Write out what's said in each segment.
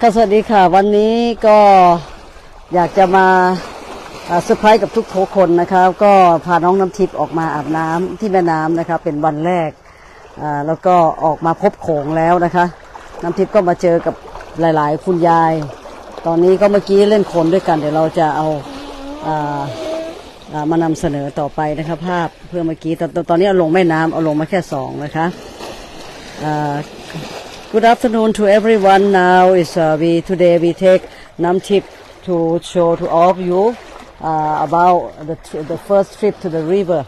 ค่ะสวัสดีค่ะ วันนี้ก็อยากจะมาเซอร์ไพรส์กับทุกทุกคนนะครับ ก็พาน้องน้ำทิพย์ออกมาอาบน้ำที่แม่น้ำนะครับ เป็นวันแรกแล้วก็ออกมาพบโขงแล้วนะคะ น้ำทิพย์ก็มาเจอกับหลาย ๆ คุณยาย ตอนนี้ก็เมื่อกี้เล่นโคนด้วยกัน เดี๋ยวเราจะเอาอาอามานำเสนอต่อไปนะครับภาพเพื่อเมื่อกี้ตอนตอนตอนนี้เอาลงแม่น้ำเอาลงมาแค่สองนะคะ Good afternoon to everyone. Now is uh, we today we take Nam Tip to show to all of you uh, about the the first trip to the river.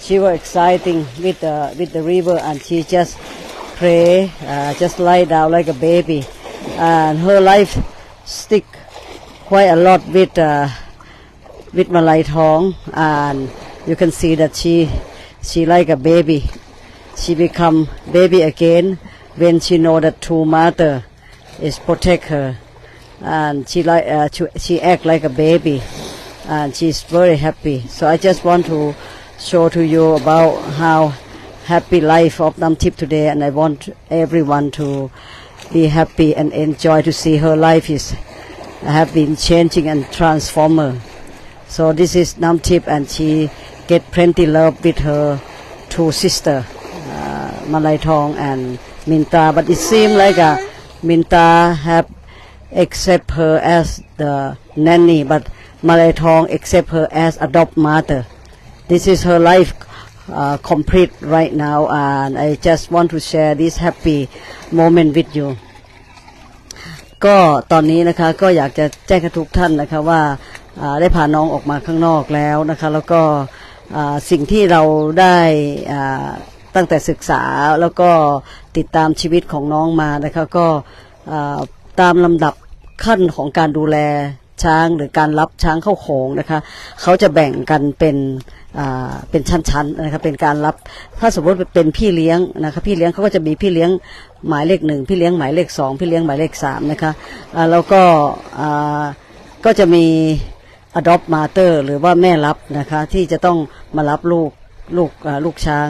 She was exciting with the with the river, and she just pray, uh, just lie down like a baby, and her life stick quite a lot with. Uh, with Malay Thong and you can see that she she like a baby she become baby again when she know that true mother is protect her. And she like uh, she, act like a baby. And she's very happy. So I just want to show to you about how happy life of Nam Tip today. And I want everyone to be happy and enjoy to see her life is have been changing and transform her so this is Nam Tip and she get plenty love with her two sister, uh, Malay Thong and Minta. But it seems like uh, Minta have accept her as the nanny, but Malay Thong accept her as adopt mother. This is her life uh, complete right now, and I just want to share this happy moment with you. ก็ตอนนี้นะคะก็อยากจะแจ้งกับทุกท่านนะคะว่าได้พาน้องออกมาข้างนอกแล้วนะคะแล้วก็สิ่งที่เราได้ ตั้งแต่ศึกษาแล้วก็ติดตามชีวิตของน้องมานะคะก็ตามลำดับขั้นของการดูแลช้างหรือการรับช้างเข้าโขงนะคะเขาจะแบ่งกันเป็นเป็นชั้นๆนะคะเป็นการรับถ้าสมมติเป็นพี่เลี้ยงนะคะพี่เลี้ยงเขาก็จะมีพี่เลี้ยงหมายเลขหนึ่งพี่เลี้ยงหมายเลขสองพี่เลี้ยงหมายเลขสามนะคะแล้วก็ก็จะมี adopt mother หรือว่าแม่รับนะคะที่จะต้องมารับลูกลูกลูกช้าง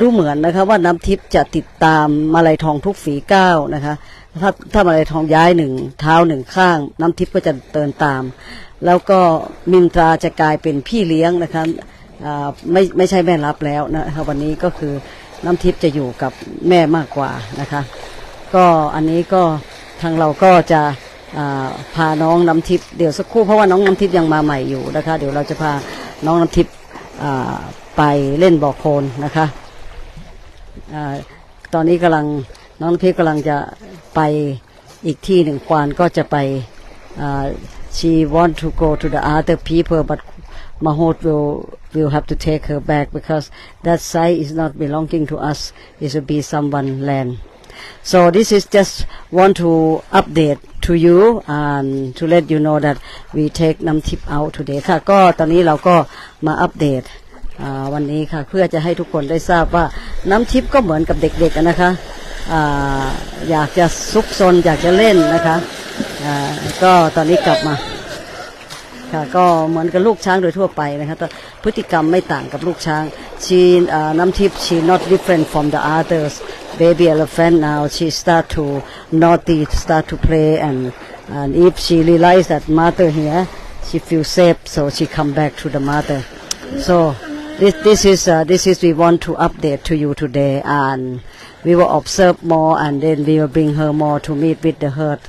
ดูเหมือนนะคะว่าน้ำทิพย์จะติดตามมาลายทองทุกฝีก้าวนะคะ ถ้าถ้ามาลายทองย้ายหนึ่งเท้าหนึ่งข้าง น้ำทิพย์ก็จะเดินตาม แล้วก็มินตราจะกลายเป็นพี่เลี้ยงนะคะไม่ไม่ใช่แม่รับแล้วนะคะวันนี้ก็คือน้ำทิพย์จะอยู่กับแม่มากกว่านะคะ ก็อันนี้ก็ทางเราก็จะพาน้องน้ำทิพย์เดี๋ยวสักครู่เพราะว่าน้องน้ำทิพย์ยังมาใหม่อยู่นะคะ เดี๋ยวเราจะพาน้องน้ำทิพย์ไปเล่นบ่อโคลนนะคะ ตอนนี้กำลังน้องน้ำทิพย์กำลังจะไปอีกที่หนึ่งควานก็จะไป she want to go to the other people but Mahot will will have to take her back because that site is not belonging to us it should be someone land So this is just want to update to you and to let you know that we take น้ำทิพย์ out today ค่ะก็ตอนนี้เราก็มาอัปเดตวันนี้ค่ะเพื่อจะให้ทุกคนได้ทราบว่า น้ำทิพย์ก็เหมือนกับเด็กๆนะคะออยากจะซุกซนอยากจะเล่นนะคะก็ตอนนี้กลับมาค่ะก็เหมือนกับลูกช้างโดยทั่วไปนะคะตพฤติกรรมไม่ต่างกับลูกช้าง she น้ำทิพย์ she not different from the others baby elephant now she start to naughty start to play and and if she realize that mother here she feel safe so she come back to the mother so this this is uh, this is we want to update to you today and we will observe more and then we will bring her more to meet with the herd